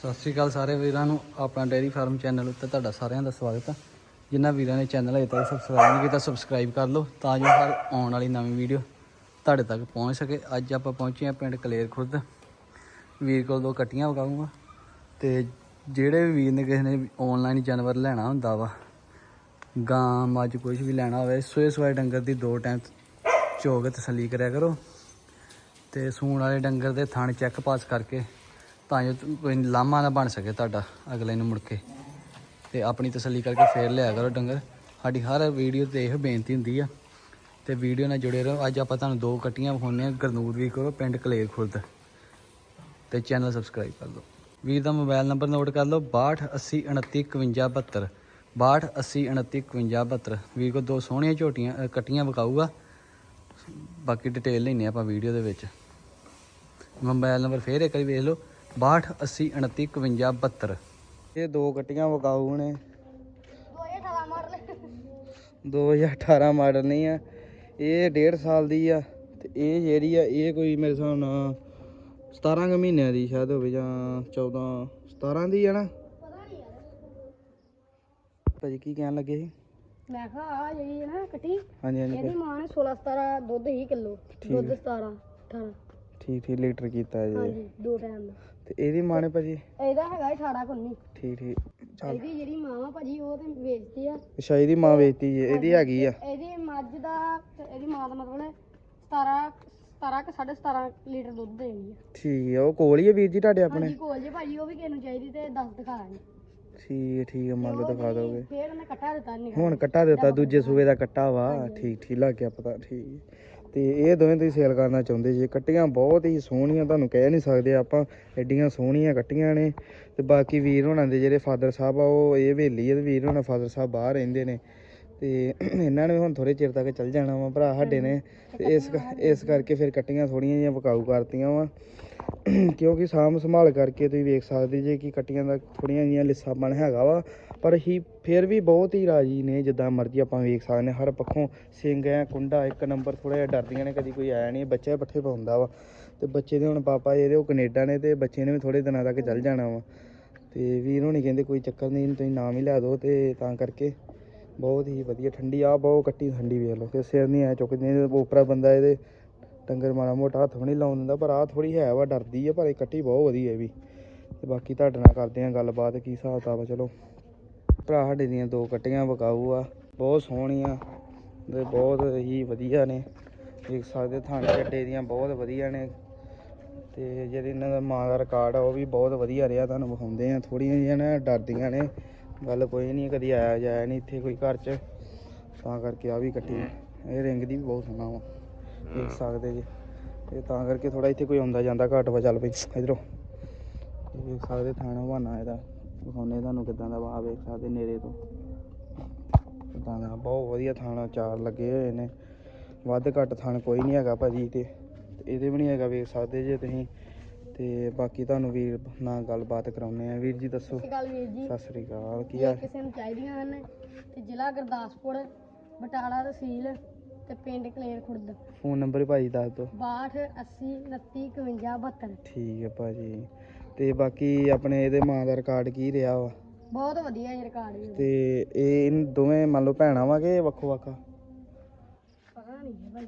ਸਤਿ ਸ਼੍ਰੀ ਅਕਾਲ ਸਾਰੇ ਵੀਰਾਂ ਨੂੰ। ਆਪਣਾ ਡੇਅਰੀ ਫਾਰਮ ਚੈਨਲ ਉੱਤੇ ਤੁਹਾਡਾ ਸਾਰਿਆਂ ਦਾ ਸਵਾਗਤ ਹੈ ਜਿਨ੍ਹਾਂ ਵੀਰਾਂ ਨੇ ਚੈਨਲ ਅਜੇ ਤੱਕ ਸਬਸਕ੍ਰਾਈਬ ਨਹੀਂ ਕੀਤਾ ਸਬਸਕ੍ਰਾਈਬ ਕਰ ਲਓ ਤਾਂ ਜੋ ਹਰ ਆਉਣ ਵਾਲੀ ਨਵੀਂ ਵੀਡੀਓ ਤੁਹਾਡੇ ਤੱਕ ਪਹੁੰਚ ਸਕੇ। ਅੱਜ ਆਪਾਂ ਪਹੁੰਚੇ ਹਾਂ ਪਿੰਡ ਕਲੇਰ ਖੁਰਦ। ਵੀਰ ਕੋਲ ਦੋ ਕੱਟੀਆਂ ਵਗਾਊਂਗਾ ਤੇ ਜਿਹੜੇ ਵੀ ਵੀਰ ਨੇ ਕਿਸੇ ਨੇ ਆਨਲਾਈਨ ਜਾਨਵਰ ਲੈਣਾ ਹੁੰਦਾ ਵਾ, ਗਾਂ, ਮੱਝ ਕੁਝ ਵੀ ਲੈਣਾ ਹੋਵੇ ਸੋਏ ਸਵਾਏ ਡੰਗਰ ਦੀ ਦੋ ਟਾਈਮ ਚੋਗ ਤਸੱਲੀ ਕਰਿਆ ਕਰੋ। ਤੇ ਸੂਣ ਵਾਲੇ ਡੰਗਰ ਦੇ ਥਣ ਚੈੱਕ ਪਾਸ ਕਰਕੇ ਤਾਂ ਜੋ ਤੁ- ਕੋਈ ਲਾਮਾ ਨਾ ਬਣ ਸਕੇ ਤੁਹਾਡਾ ਅਗਲੇ ਨੂੰ ਮੁੜ ਕੇ। ਤੇ ਆਪਣੀ ਤਸੱਲੀ ਕਰਕੇ ਫੇਰ ਲਿਆ ਕਰੋ ਡੰਗਰ। ਸਾਡੀ ਹਰ ਵੀਡੀਓ ਤੇ ਇਹ ਬੇਨਤੀ ਹੁੰਦੀ ਆ। ਤੇ ਵੀਡੀਓ ਨਾਲ ਜੁੜੇ ਰਹੋ। ਅੱਜ ਆਪਾਂ ਤੁਹਾਨੂੰ ਦੋ ਕੱਟੀਆਂ ਵਿਖਾਉਂਦੇ ਆ ਗਰਨੂਰ ਵੀ ਕਰੋ, ਪਿੰਡ ਕਲੇਰ ਖੁਰਦ। ਤੇ ਚੈਨਲ ਸਬਸਕ੍ਰਾਈਬ ਕਰ ਲਓ ਵੀਰ ਦਾ ਮੋਬਾਈਲ ਨੰਬਰ ਨੋਟ ਕਰ ਲਓ 6280295172 6280295172 ਵੀਰ ਕੋ ਦੋ ਸੋਹਣੀਆਂ ਝੋਟੀਆਂ ਕੱਟੀਆਂ ਵਿਕਾਊਗਾ ਬਾਕੀ ਡਿਟੇਲ ਲੈਣੇ ਆਪਾਂ ਵੀਡੀਓ ਦੇ ਵਿੱਚ। ਮੋਬਾਈਲ ਨੰਬਰ ਫੇਰ ਇੱਕ ਵਾਰੀ ਵੇਖ ਲਓ। 6280295172 ਇਹ ਦੋ ਕੱਟੀਆਂ ਵਿਕਾਊ ਨੇ 2018 ਮਾਡਲ ਨਹੀਂ ਆ ਇਹ 1.5 ਸਾਲ ਦੀ ਆ ਤੇ ਇਹ ਜਿਹੜੀ ਆ ਇਹ ਕੋਈ ਮੇਰੇ ਹਿਸਾਬ ਨਾਲ 17 ਕੁ ਮਹੀਨਿਆਂ ਦੀ ਸ਼ਾਇਦ ਹੋਵੇ ਜਾਂ 14 17 ਦੀ ਆ ਨਾ। ਭਾਜੀ ਕੀ ਕਹਿਣ ਲੱਗੇ ਸੀ? ਮੈਂ ਕਿਹਾ ਆ ਜਿਹੜੀ ਹੈ ਨਾ ਕੱਟੀ ਹਾਂਜੀ ਹਾਂਜੀ ਇਹਦੀ ਮਾਂ ਨੇ 16 17 ਦੁੱਧ ਹੀ ਕਿਲੋ ਦੁੱਧ 17 18 ਠੀਕ ਠੀਕ ਲੀਟਰ ਕੀਤਾ ਜੀ। ਹਾਂਜੀ ਦੋ ਟਾਈਮ ਦਾ ਤੇ ਇਹਦੀ ਮਾਂ ਨੇ ਭਾਜੀ? ਇਹਦਾ ਹੈਗਾ 18 19 ਠੀਕ ਠੀਕ। ਚੱਲ। ਇਹਦੀ ਜਿਹੜੀ ਮਾਂ ਵਾ ਭਾਜੀ ਉਹ ਤੇ ਵੇਚਦੀ ਆ। ਅੱਛਾ ਇਹਦੀ ਮਾਂ ਵੇਚਤੀ ਜੀ ਇਹਦੀ ਹੈਗੀ ਆ। ਇਹਦੀ ਮੱਝ ਦਾ ਤੇ ਇਹਦੀ ਮਾਂ ਦਾ ਮਤਲਬ 17 17 ਕਿ 17.5 ਲੀਟਰ ਦੁੱਧ ਦੇਣੀ ਆ। ਠੀਕ ਆ ਉਹ ਕੋਲ ਹੀ ਆ ਵੀਰ ਜੀ ਤੁਹਾਡੇ ਆਪਣੇ? ਹਾਂਜੀ ਕੋਲ ਜੇ ਭਾਜੀ ਉਹ ਵੀ ਕਿਸੇ ਨੂੰ ਚਾਹੀਦੀ ਤੇ 10 ਦਿਖਾ ਦਾਂਗੇ ਠੀਕ ਹੈ ਠੀਕ ਹੈ ਮੰਨ ਲਓ ਦਿਖਾ ਦੋਗੇ। ਫੇਰ ਉਹਨੇ ਕੱਟਾ ਦਿੱਤਾ ਨਹੀਂ ਹੁਣ ਕੱਟਾ ਦਿੱਤਾ ਦੂਜੇ ਸੂਏ ਦਾ ਕੱਟਾ ਵਾ। ਠੀਕ ਠੀਕ ਲੱਗ ਗਿਆ ਪਤਾ ਠੀਕ। ਤੇ ਇਹ ਦੋਵੇਂ ਤੁਸੀਂ ਸੇਲ ਕਰਨਾ ਚਾਹੁੰਦੇ ਜੇ। ਕੱਟੀਆਂ ਬਹੁਤ ਹੀ ਸੋਹਣੀਆਂ, ਤੁਹਾਨੂੰ ਕਹਿ ਨਹੀਂ ਸਕਦੇ ਆਪਾਂ। ਐਡੀਆਂ ਸੋਹਣੀਆਂ ਕੱਟੀਆਂ ਨੇ। ਤੇ ਬਾਕੀ ਵੀਰ ਹੋਣਾ ਦੇ ਜਿਹੜੇ ਫਾਦਰ ਸਾਹਿਬ ਆ, ਉਹ ਇਹ ਹਵੇਲੀ ਆ ਤੇ ਵੀਰ ਹੋਣਾ ਫਾਦਰ ਸਾਹਿਬ ਬਾਹਰ ਰਹਿੰਦੇ ਨੇ। ਤੇ ਇਹਨਾਂ ਨੇ ਹੁਣ ਥੋੜੇ ਚਿਰ ਤੱਕ ਚੱਲ ਜਾਣਾ ਵਾ ਭਰਾ ਸਾਡੇ ਨੇ। ਤੇ ਇਸ ਇਸ ਕਰਕੇ ਫਿਰ ਕੱਟੀਆਂ ਥੋੜੀਆਂ ਜਿਹੀਆਂ ਵਿਕਾਊ ਕਰਤੀਆਂ ਵਾ। ਕਿਉਂਕਿ ਸਾਂਭ ਸੰਭਾਲ ਕਰਕੇ ਤੁਸੀਂ ਵੇਖ ਸਕਦੇ ਜੇ ਕਿ ਕੱਟੀਆਂ ਦਾ ਥੋੜੀਆਂ ਜਿਹੀਆਂ ਲਿੱਸਾਪਣ ਹੈਗਾ ਵਾ। ਪਰ ਹੀ ਫਿਰ ਵੀ ਬਹੁਤ ਹੀ ਰਾਜੀ ਨੇ ਜਿੱਦਾਂ ਮਰਜ਼ੀ ਆਪਾਂ ਵੇਖ ਸਕਦੇ ਨੇ। ਹਰ ਪੱਖੋਂ ਸਿੰਘ ਐ ਕੁੰਡਾ, ਇੱਕ ਨੰਬਰ ਥੋੜਾ ਜਿਹਾ ਡਰਦੀਆਂ ਨੇ, ਕਦੀ ਕੋਈ ਆਇਆ ਨਹੀਂ ਬੱਚਾ ਪੱਠੇ ਪਾਉਂਦਾ ਵਾ। ਤੇ ਬੱਚੇ ਦੇ ਹੁਣ ਪਾਪਾ ਜਿਹੜੇ ਉਹ ਕੈਨੇਡਾ ਨੇ ਤੇ ਬੱਚੇ ਨੇ ਵੀ ਥੋੜੇ ਦਿਨਾਂ ਤੱਕ ਚੱਲ ਜਾਣਾ ਵਾ। ਤੇ ਵੀਰ ਹੋਣੀ ਕਹਿੰਦੇ ਕੋਈ ਚੱਕਰ ਨਹੀਂ ਤੁਸੀਂ ਨਾਮ ਹੀ ਲੈ ਦਿਓ ਤੇ ਤਾਂ ਕਰਕੇ ਬਹੁਤ ਹੀ ਵਧੀਆ, ਠੰਡੀ ਆ, ਬਹੁਤ ਕੱਟੀ ਠੰਡੀ ਵੇਖ ਲਓ ਕਿ ਸਿਰ ਨਹੀਂ ਐ ਚੁੱਕਦੇ ਉਪਰਾ ਬੰਦਾ ਇਹਦੇ ਡੰਗਰ ਮਾੜਾ ਮੋਟਾ ਹੱਥ ਵੀ ਨਹੀਂ ਲਾਉਣ ਦਿੰਦਾ, ਪਰ ਆ ਥੋੜੀ ਹੈ ਵਾ, ਡਰਦੀ ਆ, ਪਰ ਇਹ ਕੱਟੀ ਬਹੁਤ ਵਧੀਆ ਇਹ ਵੀ। ਤੇ ਬਾਕੀ ਤੁਹਾਡੇ ਨਾਲ ਕਰਦੇ ਆ ਗੱਲਬਾਤ, ਕੀ ਹਿਸਾਬ ਕਿਤਾਬ ਚਲੋ। ਭਰਾ ਸਾਡੇ ਦੀਆਂ ਦੋ ਕੱਟੀਆਂ, ਵਿਕਾਊ ਆ, ਬਹੁਤ ਸੋਹਣੀਆਂ ਤੇ ਬਹੁਤ ਹੀ ਵਧੀਆ ਨੇ। ਦੇਖ ਸਕਦੇ ਥਾਣੇ ਚੱਡੇ ਦੀਆਂ ਬਹੁਤ ਵਧੀਆ ਨੇ। ਤੇ ਜਿਹੜੇ ਇਹਨਾਂ ਦਾ ਮਾਂ ਦਾ ਰਿਕਾਰਡ ਆ, ਉਹ ਵੀ ਬਹੁਤ ਵਧੀਆ ਰਿਹਾ, ਤੁਹਾਨੂੰ ਵਿਖਾਉਂਦੇ ਆ ਥੋੜੀਆਂ ਜਿਹੀਆਂ ਨਾ ਡਰਦੀਆਂ ਨੇ। ਗੱਲ ਕੋਈ ਨਹੀਂ ਕਦੀ ਆਇਆ ਜਾਇਆ ਨਹੀਂ ਇੱਥੇ ਕੋਈ ਘਰ 'ਚ। ਤਾਂ ਕਰਕੇ ਆ ਵੀ ਕੱਟੀ ਇਹ ਰਿੰਗ ਦੀ ਵੀ ਬਹੁਤ ਸੋਹਣਾ ਵਾ। ਦੇਖ ਸਕਦੇ ਜੀ। ਤੇ ਤਾਂ ਕਰਕੇ ਥੋੜਾ ਇੱਥੇ ਕੋਈ ਆਉਂਦਾ ਜਾਂਦਾ ਘੱਟ ਵਾ ਚੱਲ ਪਈ ਇਧਰੋਂ। ਦੇਖ ਸਕਦੇ ਥਾਣਾ ਬਹਾਨਾ ਇਹਦਾ। ਵਿਖਾਉਂਦੇ ਤੁਹਾਨੂੰ ਕਿਦਾਂ ਦਾ ਵਾ ਵੇਖ ਸਕਦੇ ਨੇੜੇ ਤੋਂ। ਕਿਦਾਂ ਦਾ ਬਹੁਤ ਵਧੀਆ ਥਾਣਾ ਚਾਰ ਲੱਗੇ ਹੋਏ ਨੇ। ਵੱਧ ਘੱਟ ਥਾਣ ਕੋਈ ਨਹੀਂ ਹੈਗਾ ਭਾਜੀ ਤੇ ਇਹਦੇ ਵੀ ਨਹੀਂ ਹੈਗਾ ਵੇਖ ਸਕਦੇ ਜੇ ਤੁਸੀਂ। ਤੇ ਬਾਕੀ ਤੁਹਾਨੂੰ ਵੀਰ ਨਾਲ ਗੱਲਬਾਤ ਕਰਾਉਨੇ ਆ ਵੀਰ ਜੀ ਦੱਸੋ। ਸਤਿ ਸ਼੍ਰੀ ਅਕਾਲ ਵੀਰ ਜੀ। ਸਤਿ ਸ੍ਰੀ ਅਕਾਲ। ਕੀ ਜੇ ਆ ਕਿਸੇ ਨੂੰ ਚਾਹੀਦੀਆਂ ਹਨ ਤੇ ਜ਼ਿਲ੍ਹਾ ਗੁਰਦਾਸਪੁਰ ਬਟਾਲਾ ਤਹਿਸੀਲ ਤੇ ਪਿੰਡ ਕਲੇਰ ਖੁਰਦ। ਫੋਨ ਨੰਬਰ ਭਾਜੀ ਦੱਸ ਦਿਓ। 62 80 29 51 72 ਠੀਕ ਹੈ ਭਾਜੀ। ਤੇ ਬਾਕੀ ਆਪਣੇ ਇਹਦੇ ਮਾਂ ਦਾ ਰਿਕਾਰਡ ਕੀ ਰਿਹਾ ਵਾ? ਬਹੁਤ ਵਧੀਆ ਇਹ ਰਿਕਾਰਡ ਵੀ ਤੇ ਇਹ ਇਨ ਦੋਵੇਂ ਮੰਨ ਲਓ ਭੈਣਾਂ ਵਾ ਕਿ ਵੱਖੋ ਵੱਖ? ਪਤਾ ਨਹੀਂ ਭਾਈ